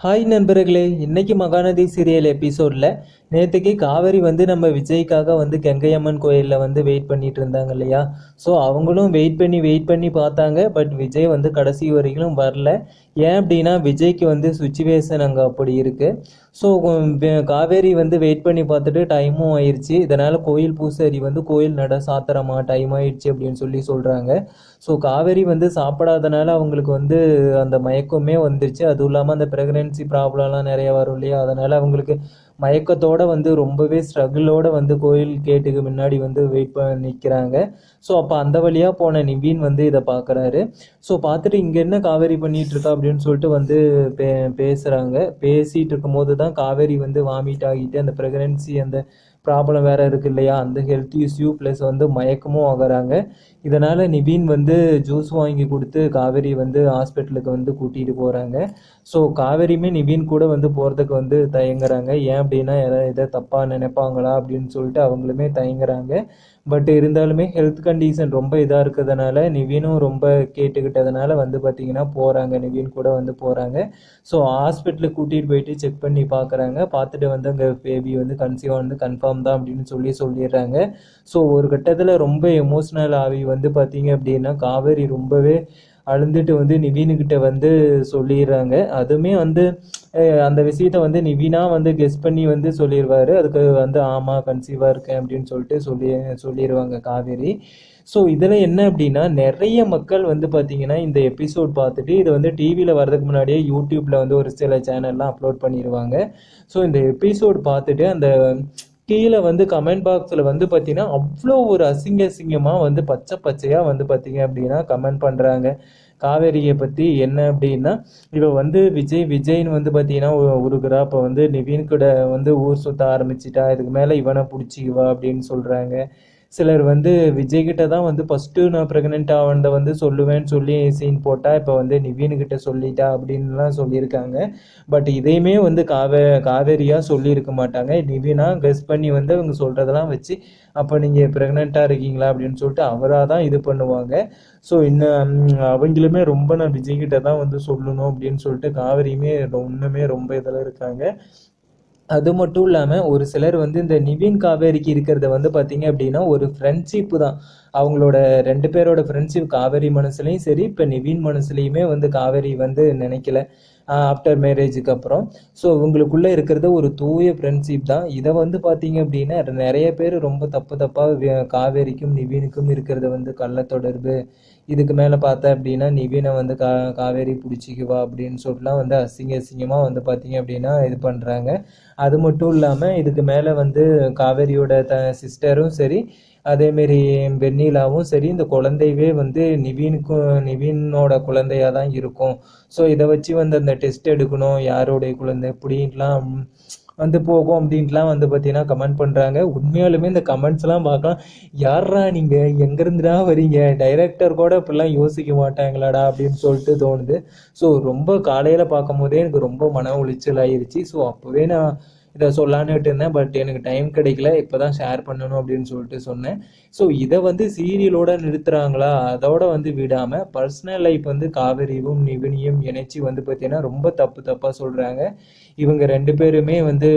Hi நண்பர்களே இன்னைக்கு Mahanadi serial எபிசோடில் நேற்றுக்கு காவேரி வந்து நம்ம விஜய்க்காக வந்து கங்கையம்மன் கோயிலில் வந்து வெயிட் பண்ணிட்டு இருந்தாங்க இல்லையா? ஸோ அவங்களும் வெயிட் பண்ணி வெயிட் பண்ணி பார்த்தாங்க. பட் விஜய் வந்து கடைசி வரைக்கும் வரல. ஏன் அப்படின்னா விஜய்க்கு வந்து சுச்சுவேஷன் அங்கே அப்படி இருக்குது ஸோ காவேரி வந்து வெயிட் பண்ணி பார்த்துட்டு டைமும் ஆயிடுச்சு இதனால் கோயில் பூசாரி வந்து கோயில் நட சாத்திரமா டைம் ஆயிடுச்சு அப்படின்னு சொல்லி சொல்கிறாங்க ஸோ காவேரி வந்து சாப்பிடாதனால அவங்களுக்கு வந்து அந்த மயக்கமே வந்துருச்சு. அதுவும் இல்லாமல் அந்த ப்ரெக்னென்சி ப்ராப்ளம்லாம் நிறைய வரும் இல்லையா? அதனால் அவங்களுக்கு மயக்கத்தோட வந்து ரொம்பவே ஸ்ட்ரகிளோட வந்து கோயில் கேட்டுக்கு முன்னாடி வந்து வெயிட் பண்ணி நிற்கிறாங்க ஸோ அப்போ அந்த வழியாக போன நிவின் வந்து இதை பார்க்குறாரு ஸோ பார்த்துட்டு இங்கே என்ன காவேரி பண்ணிட்டு இருக்கா அப்படின்னு சொல்லிட்டு வந்து பே பேசுகிறாங்க பேசிகிட்டு இருக்கும்போது தான் காவேரி வந்து வாமிட் ஆகிட்டு அந்த ப்ரெக்னென்சி அந்த ப்ராப்ளம் வேறு இருக்கு இல்லையா? அந்த ஹெல்த் இஷ்யூ ப்ளஸ் வந்து மயக்கமும் ஆகுறாங்க. இதனால் நிவின் வந்து ஜூஸ் வாங்கி கொடுத்து காவேரி வந்து ஹாஸ்பிட்டலுக்கு வந்து கூட்டிகிட்டு போகிறாங்க ஸோ காவேரியுமே நிவின் கூட வந்து போகிறதுக்கு வந்து தயங்குறாங்க. ஏன் அப்படின்னா யாராவது இதை தப்பாக நினைப்பாங்களா அப்படின்னு சொல்லிட்டு அவங்களுமே தயங்குறாங்க. பட் இருந்தாலுமே ஹெல்த் கண்டிஷன் ரொம்ப இதாக இருக்கிறதுனால நிவினும் ரொம்ப கேட்டுக்கிட்டதுனால வந்து பார்த்திங்கன்னா போகிறாங்க நிவின் கூட வந்து போகிறாங்க ஸோ ஹாஸ்பிட்டலுக்கு கூட்டிகிட்டு போயிட்டு செக் பண்ணி பார்க்குறாங்க பார்த்துட்டு வந்து அங்கே பேபி வந்து கன்சீவ் வந்து கன்ஃபார்ம் தான் அப்படின்னு சொல்லி சொல்லிடுறாங்க. ஸோ ஒரு கட்டத்தில் ரொம்ப எமோஷ்னல் ஆகி வந்து பார்த்தீங்க அப்படின்னா காவேரி ரொம்பவே அழுந்துட்டு வந்து நிவீனுக்கிட்ட வந்து சொல்லிடுறாங்க. அதுவுமே வந்து அந்த விஷயத்த வந்து நிவீனா வந்து கெஸ் பண்ணி வந்து சொல்லிடுவாரு. அதுக்கு வந்து ஆமாம் கன்சீவாக இருக்கேன் அப்படின்னு சொல்லிட்டு சொல்லி சொல்லிடுவாங்க காவேரி. ஸோ இதில் என்ன அப்படின்னா நிறைய மக்கள் வந்து பார்த்தீங்கன்னா இந்த எபிசோட் பார்த்துட்டு இது வந்து டிவியில் வரதுக்கு முன்னாடியே யூடியூப்பில் வந்து ஒரு சில சேனல்லாம் அப்லோட் பண்ணிடுவாங்க. ஸோ இந்த எபிசோட் பார்த்துட்டு அந்த கீழே வந்து கமெண்ட் பாக்ஸில் வந்து பார்த்தீங்கன்னா அவ்வளோ ஒரு அசிங்க அசிங்கமாக வந்து பச்சை பச்சையாக வந்து பார்த்தீங்க அப்படின்னா கமெண்ட் பண்ணுறாங்க காவேரியை பற்றி என்ன அப்படின்னா இப்போ வந்து விஜய் விஜய்னு வந்து பார்த்தீங்கன்னா உருகுறா. இப்போ வந்து நிவின் கூட வந்து ஊர் சுத்த ஆரம்பிச்சிட்டா. இதுக்கு மேலே இவனை பிடிச்சிக்குவா அப்படின்னு சொல்கிறாங்க சிலர் வந்து விஜய்கிட்ட தான் வந்து ஃபஸ்ட்டு நான் ப்ரெக்னென்ட் ஆவண்ட வந்து சொல்லுவேன்னு சொல்லி சீன் போட்டா இப்போ வந்து நிவீன்கிட்ட சொல்லிட்டா அப்படின்லாம் சொல்லியிருக்காங்க. பட் இதையுமே வந்து காவே காவேரியாக சொல்லியிருக்க மாட்டாங்க. நிவினா கெஸ் பண்ணி வந்து அவங்க சொல்கிறதெல்லாம் வச்சு அப்போ நீங்கள் ப்ரெக்னெண்ட்டாக இருக்கீங்களா? அப்படின்னு சொல்லிட்டு அவராக தான் இது பண்ணுவாங்க. ஸோ இன்னும் அவங்களுமே ரொம்ப நான் விஜய்கிட்ட தான் வந்து சொல்லணும் அப்படின்னு சொல்லிட்டு காவேரியுமே இன்னுமே ரொம்ப இதில் இருக்காங்க. அது மட்டும் இல்லாமல் ஒரு சிலர் வந்து இந்த நிவின் காவேரிக்கு இருக்கிறத வந்து பார்த்தீங்க அப்படின்னா ஒரு ஃப்ரெண்ட்ஷிப்பு தான். அவங்களோட ரெண்டு பேரோட ஃப்ரெண்ட்ஷிப் காவேரி மனசுலையும் சரி இப்போ நிவின் மனசுலையுமே வந்து காவேரி வந்து நினைக்கல. ஆஃப்டர் மேரேஜுக்கு அப்புறம். ஸோ இவங்களுக்குள்ளே இருக்கிறது ஒரு தூய ஃப்ரெண்ட்ஷிப் தான். இதை வந்து பார்த்தீங்க அப்படின்னா நிறைய பேர் ரொம்ப தப்பு தப்பாக காவேரிக்கும் நிவினுக்கும் இருக்கிறத வந்து கள்ள தொடர்பு. இதுக்கு மேலே பார்த்தா அப்படின்னா நிவினை வந்து கா காவேரி பிடிச்சிக்குவா அப்படின்னு சொல்லிட்டுலாம் வந்து அசிங்க அசிங்கமாக வந்து பார்த்தீங்க அப்படின்னா இது பண்ணுறாங்க அது மட்டும் இல்லாமல் இதுக்கு மேலே வந்து காவேரியோட த சிஸ்டரும் சரி அதேமாரி வெண்ணிலாவும் சரி இந்த குழந்தையவே வந்து நிவினுக்கும் நிவினோட குழந்தையாக தான் இருக்கும். ஸோ இதை வச்சு வந்து அந்த டெஸ்ட் எடுக்கணும் யாரோடைய குழந்தை இப்படின்லாம் வந்து போகும் அப்படின்ட்டுலாம் வந்து பார்த்தீங்கன்னா கமெண்ட் பண்ணுறாங்க உண்மையாலுமே இந்த கமெண்ட்ஸ்லாம் பார்க்கலாம். யாரா நீங்கள் எங்கேருந்துடா வரீங்க டைரக்டர் கூட இப்படிலாம் யோசிக்க மாட்டாங்களாடா அப்படின்னு சொல்லிட்டு தோணுது. ஸோ ரொம்ப காலையில் பார்க்கும் போதே எனக்கு ரொம்ப மன உளைச்சல் ஆயிடுச்சு ஸோ அப்போவே நான் இதை சொல்லான்னுட்டு இருந்தேன் பட் எனக்கு டைம் கிடைக்கல. இப்போ தான் ஷேர் பண்ணணும் அப்படின்னு சொல்லிட்டு சொன்னேன். ஸோ இதை வந்து சீரியலோட நிறுத்துறாங்களா? அதோட வந்து விடாமல் பர்சனல் லைஃப் வந்து காவேரியும் நிவினியும் இணைச்சி வந்து பார்த்தீங்கன்னா ரொம்ப தப்பு தப்பாக சொல்கிறாங்க இவங்க ரெண்டு பேருமே வந்து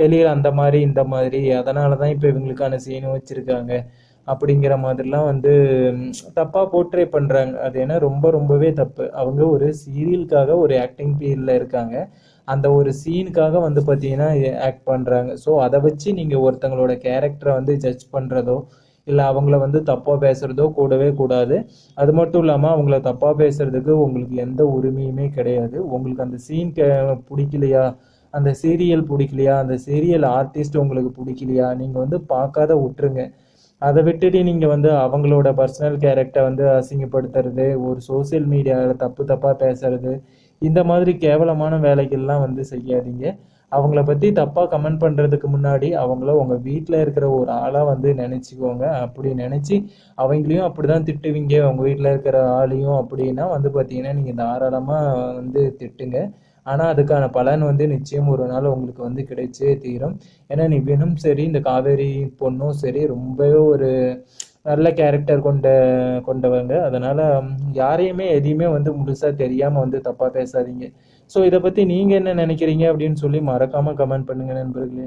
வெளியில் அந்த மாதிரி இந்த மாதிரி அதனால தான் இப்போ இவங்களுக்கான சீனும் வச்சுருக்காங்க. அப்படிங்கிற மாதிரிலாம் வந்து தப்பாக போர்ட்ரே பண்ணுறாங்க அது ஏன்னா ரொம்ப ரொம்பவே தப்பு. அவங்க ஒரு சீரியலுக்காக ஒரு ஆக்டிங் பீரியடில் இருக்காங்க. அந்த ஒரு சீனுக்காக வந்து பார்த்தீங்கன்னா ஆக்ட் பண்ணுறாங்க ஸோ அதை வச்சு நீங்கள் ஒருத்தங்களோட கேரக்டரை வந்து ஜட்ஜ் பண்ணுறதோ இல்லை அவங்கள வந்து தப்பாக பேசுகிறதோ கூடவே கூடாது. அது மட்டும் இல்லாமல் அவங்கள தப்பாக பேசுகிறதுக்கு உங்களுக்கு எந்த உரிமையுமே கிடையாது. உங்களுக்கு அந்த சீன் கே பிடிக்கலையா? அந்த சீரியல் பிடிக்கலையா? அந்த சீரியல் ஆர்டிஸ்ட் உங்களுக்கு பிடிக்கலையா? நீங்கள் வந்து பார்க்காத விட்டுருங்க. அதை விட்டுட்டு நீங்கள் வந்து அவங்களோட பர்சனல் கேரக்டரை வந்து அசிங்கப்படுத்துறது ஒரு சோஷியல் மீடியாவில் தப்பு தப்பாக பேசுறது இந்த மாதிரி கேவலமான வேலைகள்லாம் வந்து செய்யாதீங்க. அவங்கள பற்றி தப்பாக கமெண்ட் பண்ணுறதுக்கு முன்னாடி அவங்கள உங்கள் வீட்டில் இருக்கிற ஒரு ஆளாக வந்து நினச்சிக்கோங்க. அப்படி நினச்சி அவங்களையும் அப்படி தான் திட்டுவீங்க. உங்கள் வீட்டில் இருக்கிற ஆளையும் அப்படின்னா வந்து பார்த்தீங்கன்னா நீங்கள் தாராளமாக வந்து திட்டுங்க. ஆனால் அதுக்கான பலன் வந்து நிச்சயம் ஒரு நாள் உங்களுக்கு வந்து கிடைச்சே தீரும். ஏன்னா நிவினும் சரி இந்த காவேரி பொண்ணும் சரி ரொம்பவே ஒரு நல்ல கேரக்டர் கொண்ட கொண்டவங்க. அதனால் யாரையுமே எதையுமே வந்து முழுசாக தெரியாமல் வந்து தப்பாக பேசாதீங்க. ஸோ இதை பற்றி நீங்கள் என்ன நினைக்கிறீங்க அப்படின்னு சொல்லி மறக்காமல் கமெண்ட் பண்ணுங்கள் நண்பர்களே.